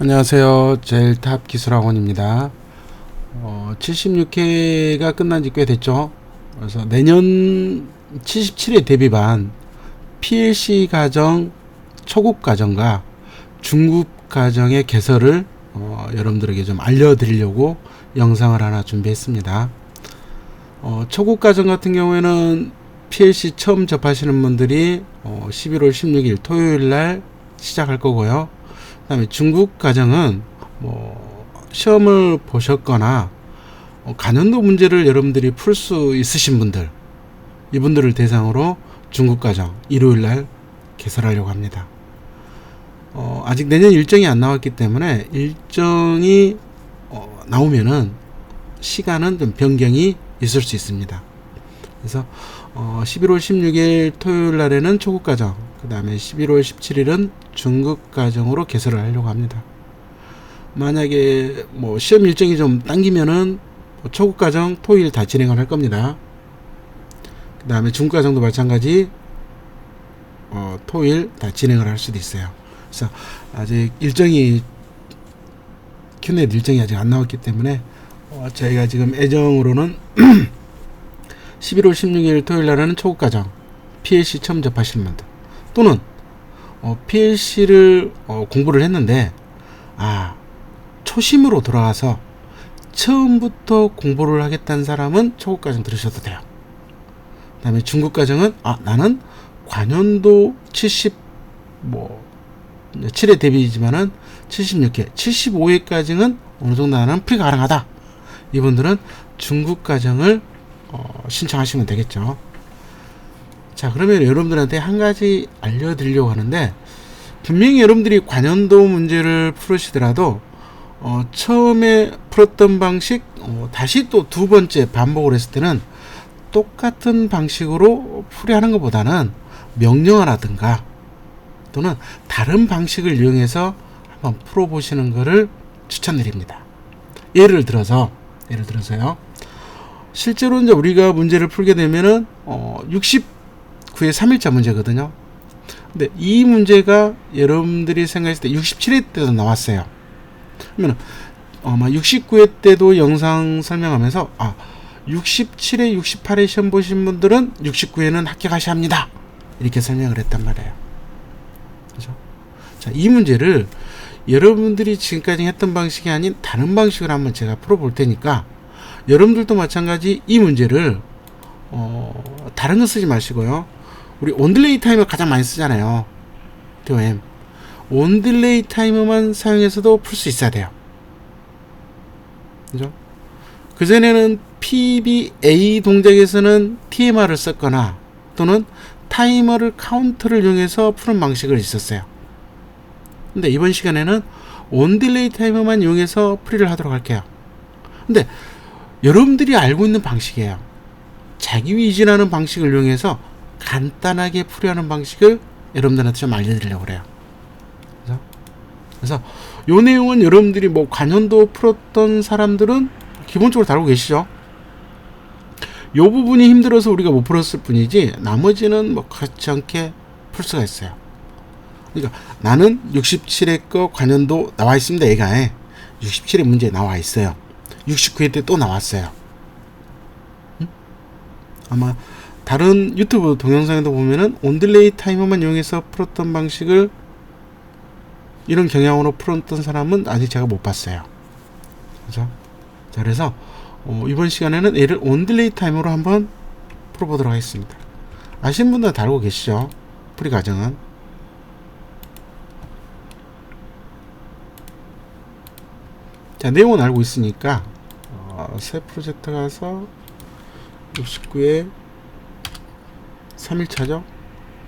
안녕하세요. 젤탑 기술학원입니다. 어, 76회가 끝난 지 꽤 됐죠. 그래서 내년 77회 대비반 PLC 과정, 초급 과정과 중급 과정의 개설을 어, 여러분들에게 좀 알려드리려고 영상을 하나 준비했습니다. 어, 초급 과정 같은 경우에는 PLC 처음 접하시는 분들이 어, 11월 16일 토요일 날 시작할 거고요. 그다음에 중국 과정은 뭐 시험을 보셨거나 어, 간연도 문제를 여러분들이 풀 수 있으신 분들 이분들을 대상으로 중국 과정 일요일 날 개설하려고 합니다. 어, 아직 내년 일정이 안 나왔기 때문에 일정이 어, 나오면은 시간은 좀 변경이 있을 수 있습니다. 그래서 어, 11월 16일 토요일 날에는 초급 과정, 그 다음에 11월 17일은 중급 과정으로 개설을 하려고 합니다. 만약에 뭐 시험 일정이 좀 당기면은 뭐 초급 과정 토요일 다 진행을 할 겁니다. 그 다음에 중급 과정도 마찬가지 어, 토요일 다 진행을 할 수도 있어요. 그래서 아직 일정이 큐넷 일정이 아직 안 나왔기 때문에 어, 저희가 지금 애정으로는 11월 16일 토요일 날에는 초급 과정 PLC 처음 접하시는 분들 또는 어, PLC를 어, 공부를 했는데 아 초심으로 돌아가서 처음부터 공부를 하겠다는 사람은 초급 과정 들으셔도 돼요. 그다음에 중급 과정은 아 나는 관연도 70뭐 7회 대비이지만은 76회, 75회까지는 어느 정도 나는 풀이 가능하다. 이분들은 중급 과정을 어, 신청하시면 되겠죠. 자, 그러면 여러분들한테 한 가지 알려드리려고 하는데, 분명히 여러분들이 관연도 문제를 풀으시더라도, 어, 처음에 풀었던 방식, 어, 다시 또 두 번째 반복을 했을 때는 똑같은 방식으로 풀이하는 것보다는 명령어라든가 또는 다른 방식을 이용해서 한번 풀어보시는 것을 추천드립니다. 예를 들어서, 예를 들어서요. 실제로 이제 우리가 문제를 풀게 되면은 어 69의 3일자 문제거든요. 근데 이 문제가 여러분들이 생각했을 때 67회 때도 나왔어요. 그러면 아마 69회 때도 영상 설명하면서 아 67회, 68회 시험 보신 분들은 69회는 합격하셔야 합니다. 이렇게 설명을 했단 말이에요. 그죠? 자, 이 문제를 여러분들이 지금까지 했던 방식이 아닌 다른 방식으로 한번 제가 풀어볼 테니까 여러분들도 마찬가지 이 문제를 어, 다른 거 쓰지 마시고요. 우리 온딜레이 타이머 가장 많이 쓰잖아요. DOM. 온딜레이 타이머만 사용해서도 풀 수 있어야 돼요. 그죠? 그전에는 PBA 동작에서는 TMR을 썼거나 또는 타이머를 카운트를 이용해서 푸는 방식을 있었어요. 근데 이번 시간에는 온딜레이 타이머만 이용해서 풀이를 하도록 할게요. 근데 여러분들이 알고 있는 방식이에요. 자기 위진하는 방식을 이용해서 간단하게 풀이하는 방식을 여러분들한테 좀 알려드리려고 그래요. 그래서, 그래서 요 내용은 여러분들이 뭐 관연도 풀었던 사람들은 기본적으로 다루고 계시죠. 요 부분이 힘들어서 우리가 못 풀었을 뿐이지 나머지는 뭐 그렇지 않게 풀 수가 있어요. 그러니까 나는 67회 거 관연도 나와 있습니다. 얘가 67회 문제 나와 있어요. 69회 때 또 나왔어요. 응? 아마 다른 유튜브 동영상에도 보면은 온딜레이 타이머만 이용해서 풀었던 방식을 이런 경향으로 풀었던 사람은 아직 제가 못 봤어요. 그죠? 자, 그래서 어, 이번 시간에는 얘를 온딜레이 타이머로 한번 풀어보도록 하겠습니다. 아시는 분들 다루고 계시죠? 풀이 과정은. 자, 내용은 알고 있으니까 어, 새 프로젝트 가서 69에 3일차죠?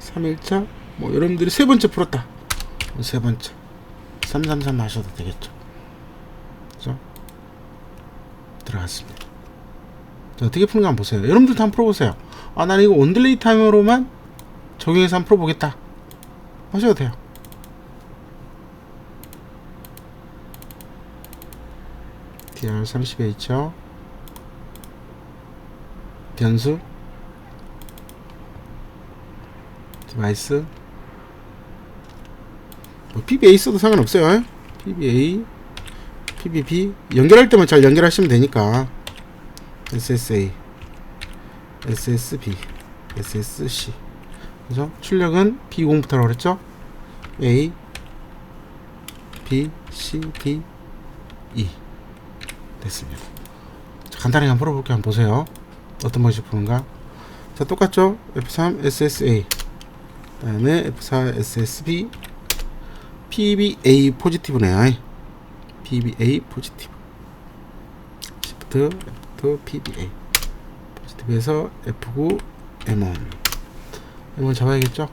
3일차? 뭐 여러분들이 세 번째 풀었다. 뭐세 번째. 333 하셔도 되겠죠. 그죠? 들어갔습니다. 자, 어떻게 푸는가 한번 보세요. 여러분들도 한번 풀어보세요. 아 나는 이거 온딜레이 타이머로만 적용해서 한번 풀어보겠다. 하셔도 돼요. DR30에 있죠? 변수 디바이스 뭐 PBA 써도 상관없어요 PBA, PBB 연결할 때만 잘 연결하시면 되니까 SSA, SSB, SSC 그죠? 출력은 B0부터라고 그랬죠? A, B, C, D, E 됐습니다. 자, 간단하게 한번 풀어볼게요. 한번 보세요. 어떤 방식 푸는가? 자, 똑같죠? F3, SSA 그 다음에 F4, SSB PBA 포지티브네요. PBA 포지티브 Shift F2 PBA 포지티브에서 F9 M1 M1 잡아야겠죠?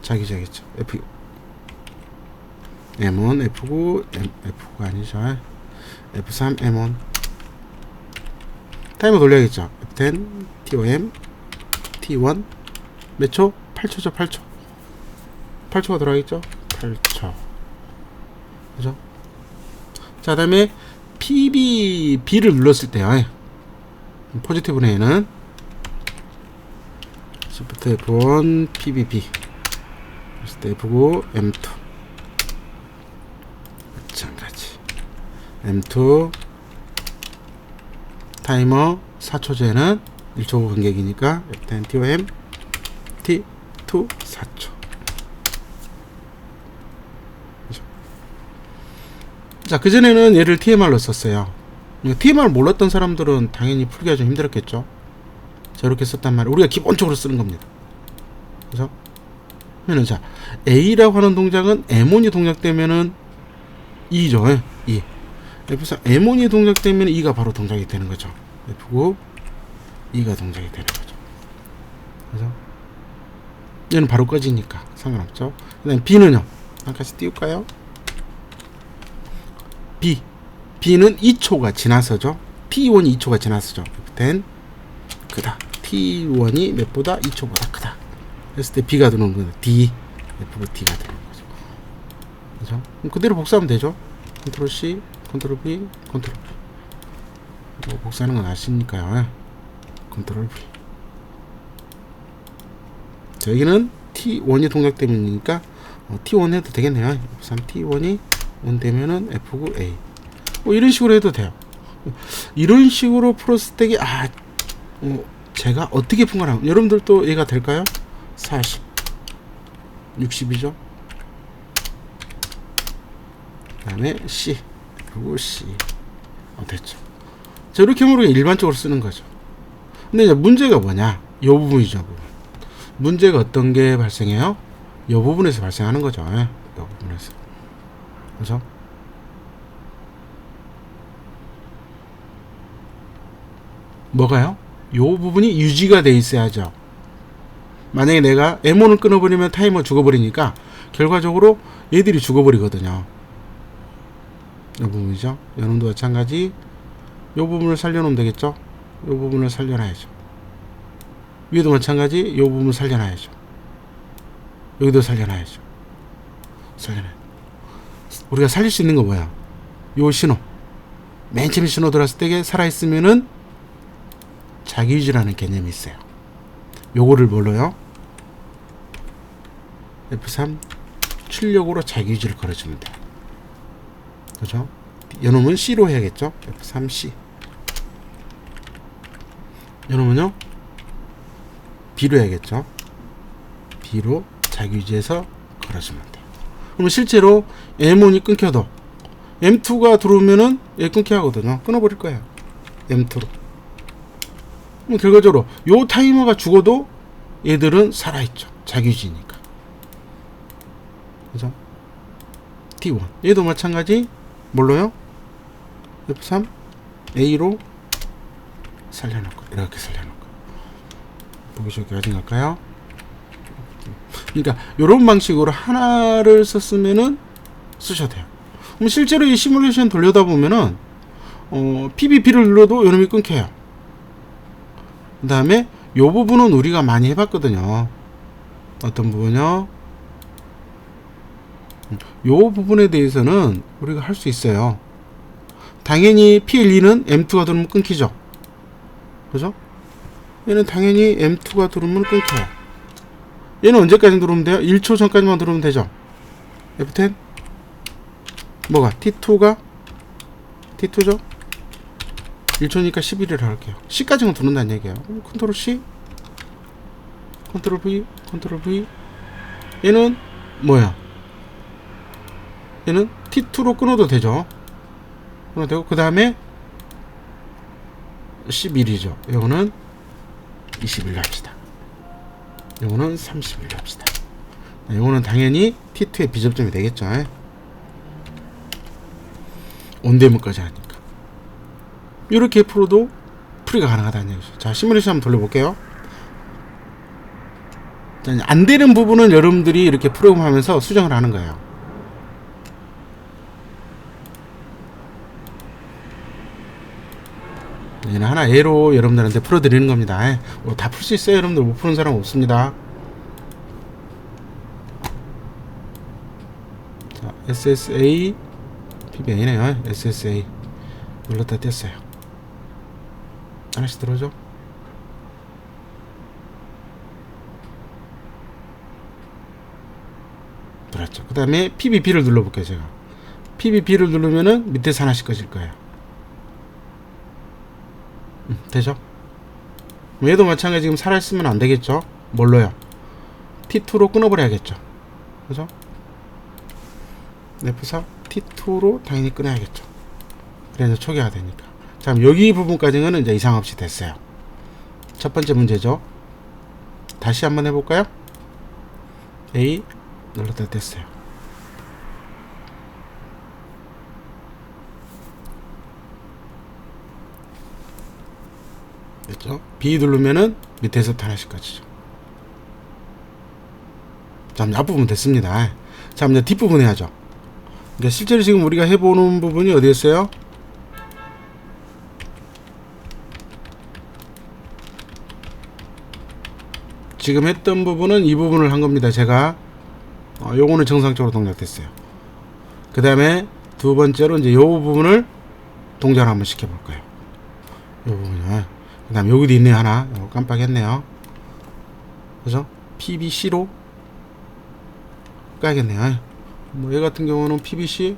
자기 자겠죠? F M1 F9 M, F9가 아니죠 F3 M1 타이머 돌려야겠죠 F10 TOM T1 몇 초? 8초죠 8초. 8초가 들어가겠죠? 8초. 그죠? 자 다음에 PB B를 눌렀을 때요. 포지티브 레인은 Shift F1 PBB Shift F9 M2 마찬가지. M2 타이머 4초제는 1초 간격이니까 F10 TOM T2 4초. 자 그전에는 얘를 TMR로 썼어요. TMR 몰랐던 사람들은 당연히 풀기가 좀 힘들었겠죠? 저렇게 썼단 말이에요. 우리가 기본적으로 쓰는 겁니다. 그래서 그러면 자 A라고 하는 동작은 M1이 동작되면은 2죠. 2 F4 M1이 동작되면 2가 바로 동작이 되는 거죠. F9 2가 동작이 되는 거죠. 그래서 얘는 바로 꺼지니까 상관없죠? 그 다음 B는요 한 가지 띄울까요? B. B는 2초가 지나서죠? T1이 2초가 지나서죠? F10 크다. T1이 몇보다? 2초보다 크다. 했을 때 B가 들어오는 거는 D. F D가 되는 거죠. 그죠? 그대로 복사하면 되죠? 컨트롤 C 컨트롤 V 컨트롤 V. 뭐 복사하는 건 아시니까요. 컨트롤 V 자 여기는 T1이 동작 때문이니까 어, T1 해도 되겠네요. F3 T1이 온 되면은 F9A 뭐 이런 식으로 해도 돼요. 이런 식으로 때게 아 어, 제가 어떻게 푼 거라 여러분들도 이해가 될까요? 40 60이죠? 그 다음에 C 그리고 C. 어, 됐죠. 자 이렇게 하면 일반적으로 쓰는 거죠. 근데 이제 문제가 뭐냐? 요 부분이죠 부분. 문제가 어떤 게 발생해요? 요 부분에서 발생하는 거죠. 예, 요 부분에서. 그죠 뭐가요? 요 부분이 유지가 돼 있어야죠. 만약에 내가 M1을 끊어버리면 타이머 죽어버리니까 결과적으로 얘들이 죽어버리거든요. 이 부분이죠. 연음도 마찬가지. 이 부분을 살려놓으면 되겠죠? 이 부분을 살려놔야죠 위에도 마찬가지 이 부분을 살려놔야죠 여기도 살려놔야죠 살려놔 우리가 살릴 수 있는 거 뭐야 요 신호 맨 처음에 신호 들어왔을 때 살아있으면은 자기유지라는 개념이 있어요 요거를 뭘로요 F3 출력으로 자기유지를 걸어주면 돼요 그죠? 요놈은 C로 해야겠죠? F3C. 요놈은요? B로 해야겠죠? B로 자기 유지해서 걸어주면 돼요. 그러면 실제로 M1이 끊겨도 M2가 들어오면은 얘 끊겨 하거든요. 끊어버릴 거예요. M2로. 그럼 결과적으로 요 타이머가 죽어도 얘들은 살아있죠. 자기 유지니까. 그죠? T1. 얘도 마찬가지 뭘로요? F3 A로 살려놓고 이렇게 살려놓고 보기 좋게 어디 갈까요? 그러니까 이런 방식으로 하나를 썼으면은 쓰셔도 돼요. 그럼 실제로 이 시뮬레이션 돌려다 보면은 어, PBP를 눌러도 요놈이 끊겨요. 그 다음에 요 부분은 우리가 많이 해봤거든요. 어떤 부분요? 요 부분에 대해서는 우리가 할 수 있어요. 당연히 PL2는 M2가 들어오면 끊기죠. 그죠? 얘는 당연히 M2가 들어오면 끊겨요. 얘는 언제까지 들어오면 돼요? 1초 전까지만 들어오면 되죠. F10 뭐가 T2가 T2죠? 1초니까 11을 할게요. C까지는 두른다는 얘기예요. 컨트롤 C, 컨트롤 V, 컨트롤 V. 얘는 뭐야? 얘는 T2로 끊어도 되죠. 끊어도 되고 그 다음에 11이죠. 이거는 21로 합시다. 이거는 31로 합시다. 이거는 당연히 T2의 비접점이 되겠죠. 온데모까지 하니까. 이렇게 풀어도 풀이가 가능하다는 얘기죠. 자, 시뮬레이션 한번 돌려볼게요. 자, 안 되는 부분은 여러분들이 이렇게 프로그램 하면서 수정을 하는 거예요. 얘는 하나 예로 여러분들한테 풀어드리는 겁니다. 뭐 다풀 수 있어요, 여러분들. 못 푸는 사람 없습니다. 자, SSA PBA네요. SSA 눌렀다 뗐어요. 하나씩 들어줘. 들었죠. 그 다음에 PBB를 눌러볼게요, 제가. PBB를 누르면은 밑에서 하나씩 꺼질 거예요. 음, 되죠? 얘도 마찬가지 지금 살아있으면 안 되겠죠? 뭘로요? T2로 끊어버려야겠죠. 그죠? F4 T2로 당연히 끊어야겠죠. 그래서 초기화 되니까. 자, 여기 부분까지는 이제 이상 없이 됐어요. 첫 번째 문제죠. 다시 한번 해볼까요? A 눌렀다 됐어요. 됐죠? B 누르면은 밑에서 하나씩 까지죠. 자, 이제 앞부분 됐습니다. 자, 이제 뒷부분 해야죠. 그러니까 실제로 지금 우리가 해보는 부분이 어디였어요? 지금 했던 부분은 이 부분을 한 겁니다. 제가 어, 요거는 정상적으로 동작됐어요. 그 다음에 두 번째로 이제 요 부분을 동작을 한번 시켜볼 거예요. 요 부분을. 그 다음에 여기도 있네요. 하나. 요거 깜빡했네요. 그죠? PBC로 까야겠네요. 뭐얘 같은 경우는 PBC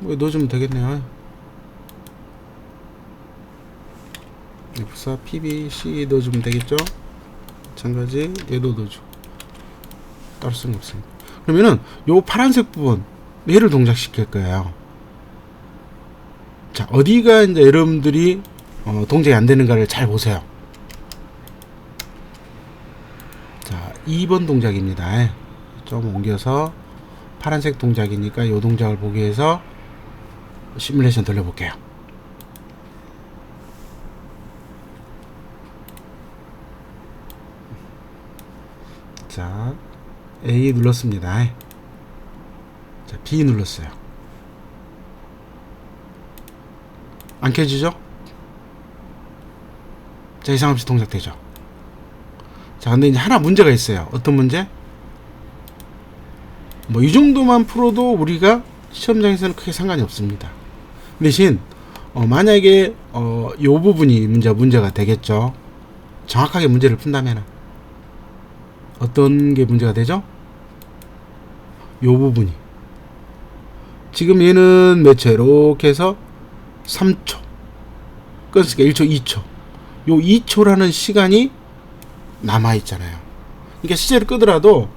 뭐 넣어주면 되겠네요. F4 PBC 넣어주면 되겠죠? 마찬가지 얘도 넣어주고 따로 쓰는 거 없습니다. 그러면은 요 파란색 부분 얘를 동작시킬 거예요. 자 어디가 이제 여러분들이 어, 동작이 안 되는가를 잘 보세요. 자 2번 동작입니다. 좀 옮겨서 파란색 동작이니까 이 동작을 보기 위해서 시뮬레이션 돌려볼게요. 자, A 눌렀습니다. 자, B 눌렀어요. 안 켜지죠? 자, 이상 없이 동작되죠? 자, 근데 이제 하나 문제가 있어요. 어떤 문제? 뭐 이 정도만 풀어도 우리가 시험장에서는 크게 상관이 없습니다. 대신 어, 만약에 어, 요 부분이 문제 문제가 되겠죠. 정확하게 문제를 푼다면 어떤 게 문제가 되죠? 요 부분이 지금 얘는 몇 초? 이렇게 해서 3초 끊었으니까 1초, 2초 요 2초라는 시간이 남아 있잖아요. 그러니까 실제로 끄더라도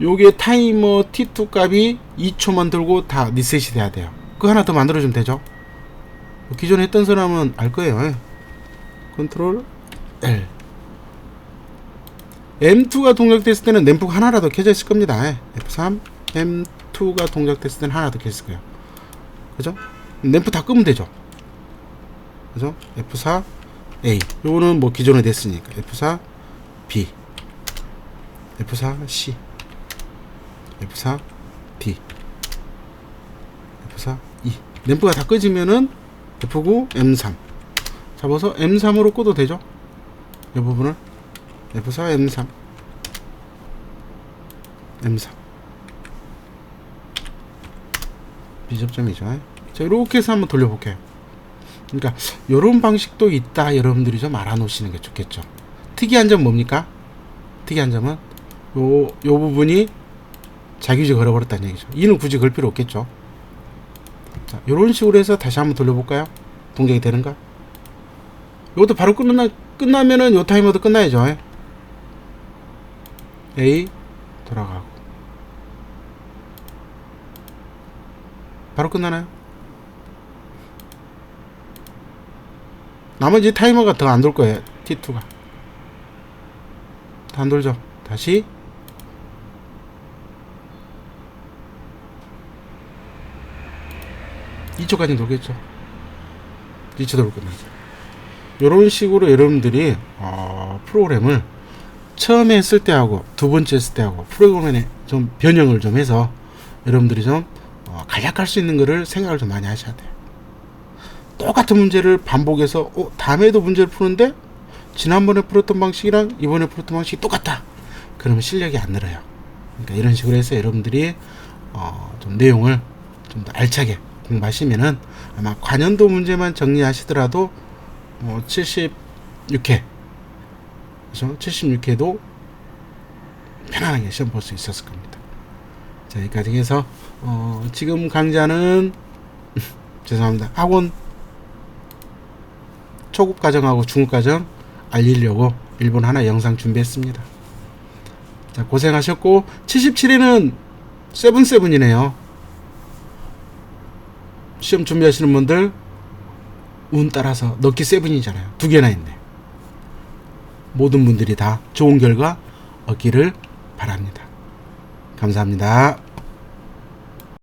요게 타이머 T2 값이 2초만 들고 다 리셋이 돼야 돼요. 그거 하나 더 만들어 주면 되죠. 기존에 했던 사람은 알 거예요. 예. 컨트롤 L. M2가 동작됐을 때는 램프가 하나라도 켜져 있을 겁니다. 예. F3, M2가 동작됐을 때는 하나 더 켜져 있을 거예요. 그죠? 램프 다 끄면 되죠. 그죠? F4, A. 요거는 뭐 기존에 됐으니까. F4, B. F4, C. F4, D. F4, E. 램프가 다 꺼지면은 F9, M3. 잡아서 M3으로 끄도 되죠? 이 부분을. F4, M3. M3. 비접점이죠. 자, 이렇게 해서 한번 돌려볼게요. 그러니까, 요런 방식도 있다. 여러분들이 좀 알아놓으시는 게 좋겠죠. 특이한 점 뭡니까? 특이한 점은, 요, 요 부분이 자기지 걸어버렸다는 얘기죠. 이는 굳이 걸 필요 없겠죠. 자, 이런 식으로 해서 다시 한번 돌려볼까요? 동작이 되는가? 이것도 바로 끝나, 끝나면은 요 타이머도 끝나야죠. 예? A, 돌아가고. 바로 끝나나요? 나머지 타이머가 더 안 돌 거예요. T2가. 더안 돌죠. 다시. 이쪽까지 돌겠죠. 2초 돌고 끝나죠. 이런 식으로 여러분들이 어, 프로그램을 처음에 했을 때하고 두 번째 했을 때하고 프로그램에 좀 변형을 좀 해서 여러분들이 좀 어, 간략할 수 있는 거를 생각을 좀 많이 하셔야 돼요. 똑같은 문제를 반복해서 어, 다음에도 문제를 푸는데 지난번에 풀었던 방식이랑 이번에 풀었던 방식이 똑같다. 그러면 실력이 안 늘어요. 그러니까 이런 식으로 해서 여러분들이 어, 좀 내용을 좀 더 알차게 공부하시면은 아마 관연도 문제만 정리하시더라도 어, 76회 그래서 76회도 편안하게 시험 볼 수 있었을 겁니다. 자 여기까지 해서 어, 지금 강좌는 죄송합니다. 학원 초급 과정하고 중급 과정 알리려고 일본 하나 영상 준비했습니다. 자, 고생하셨고 77회는 세븐세븐이네요. 시험 준비하시는 분들 운 따라서 넣기 세븐이잖아요. 두 개나 있네. 모든 분들이 다 좋은 결과 얻기를 바랍니다. 감사합니다.